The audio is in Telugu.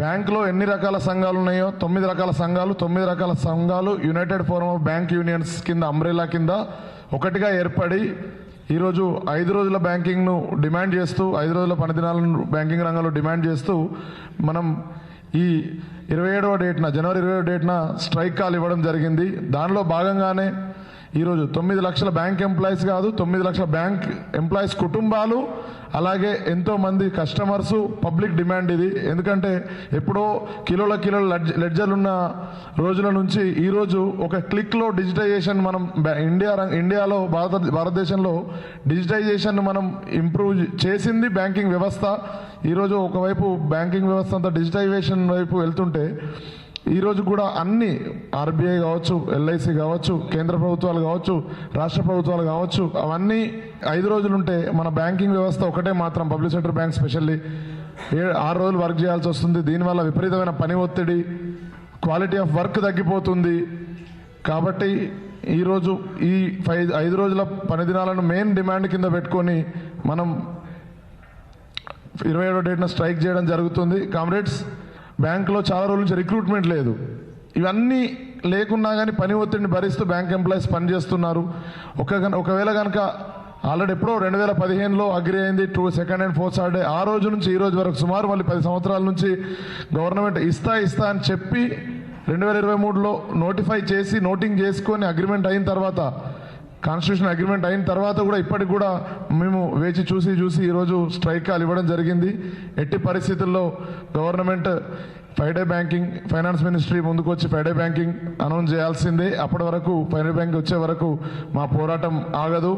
బ్యాంకులో ఎన్ని రకాల సంఘాలు ఉన్నాయో? తొమ్మిది రకాల సంఘాలు తొమ్మిది రకాల సంఘాలు United Forum of Bank Unions కింద అంబ్రెలా కింద ఒకటిగా ఏర్పడి ఈరోజు ఐదు రోజుల బ్యాంకింగ్ను డిమాండ్ చేస్తూ ఐదు రోజుల పనిదినాలను బ్యాంకింగ్ రంగంలో డిమాండ్ చేస్తూ మనం ఈ ఇరవై ఏడవ డేట్న జనవరి ఇరవై డేట్న స్ట్రైక్ కాల్ ఇవ్వడం జరిగింది. దానిలో భాగంగానే ఈరోజు తొమ్మిది లక్షల బ్యాంక్ ఎంప్లాయీస్ కాదు తొమ్మిది లక్షల బ్యాంక్ ఎంప్లాయీస్ కుటుంబాలు అలాగే ఎంతో మంది కస్టమర్స్ పబ్లిక్ డిమాండ్ ఇది. ఎందుకంటే ఎప్పుడో కిలోల కిలోల లెడ్జ్- లెడ్జర్లు ఉన్న రోజుల నుంచి ఈరోజు ఒక క్లిక్లో డిజిటైజేషన్ మనం ఇండియా ఇండియాలో భారత భారతదేశంలో డిజిటైజేషన్ మనం ఇంప్రూవ్ చేసింది బ్యాంకింగ్ వ్యవస్థ. ఈరోజు ఒకవైపు బ్యాంకింగ్ వ్యవస్థ అంతా డిజిటైజేషన్ వైపు వెళ్తుంటే ఈ రోజు కూడా అన్ని ఆర్బీఐ కావచ్చు ఎల్ఐసి కావచ్చు కేంద్ర ప్రభుత్వాలు కావచ్చు రాష్ట్ర ప్రభుత్వాలు కావచ్చు అవన్నీ ఐదు రోజులుంటే మన బ్యాంకింగ్ వ్యవస్థ ఒకటే మాత్రం పబ్లిక్ సెక్టర్ బ్యాంక్ స్పెషల్లీ. ఏ ఆరు రోజులు వర్క్ చేయాల్సి వస్తుంది దీనివల్ల విపరీతమైన పని ఒత్తిడి క్వాలిటీ ఆఫ్ వర్క్ తగ్గిపోతుంది. కాబట్టి ఈరోజు ఈ ఫైవ్ ఐదు రోజుల పని దినాలను మెయిన్ డిమాండ్ కింద పెట్టుకొని మనం ఇరవై ఏడో డేట్న స్ట్రైక్ చేయడం జరుగుతుంది. కామ్రేడ్స్ బ్యాంకులో చాలా రోజుల నుంచి రిక్రూట్మెంట్ లేదు. ఇవన్నీ లేకున్నా కానీ పని ఒత్తిడిని భరిస్తూ బ్యాంక్ ఎంప్లాయీస్ పనిచేస్తున్నారు ఒక గన- ఒకవేళ కనుక ఆల్రెడీ ఎప్పుడో రెండు వేల పదిహేనులో అగ్రి అయింది two second and fourth Saturday. ఆ రోజు నుంచి ఈ రోజు వరకు సుమారు మళ్ళీ పది సంవత్సరాల నుంచి గవర్నమెంట్ ఇస్తా ఇస్తా అని చెప్పి రెండు వేల ఇరవై మూడులో నోటిఫై చేసి నోటింగ్ చేసుకొని అగ్రిమెంట్ అయిన తర్వాత కాన్స్టిట్యూషన్ అగ్రిమెంట్ అయిన తర్వాత కూడా ఇప్పటికి కూడా మేము వేచి చూసి చూసి ఈరోజు స్ట్రైక్ కాల్ ఇవ్వడం జరిగింది. ఎట్టి పరిస్థితుల్లో government five day banking finance ministry ముందుకు వచ్చి ఫైవ్ డే బ్యాంకింగ్ అనౌన్స్ చేయాల్సిందే. అప్పటి వరకు ఫైవ్ డే బ్యాంక్ వచ్చే వరకు మా పోరాటం ఆగదు.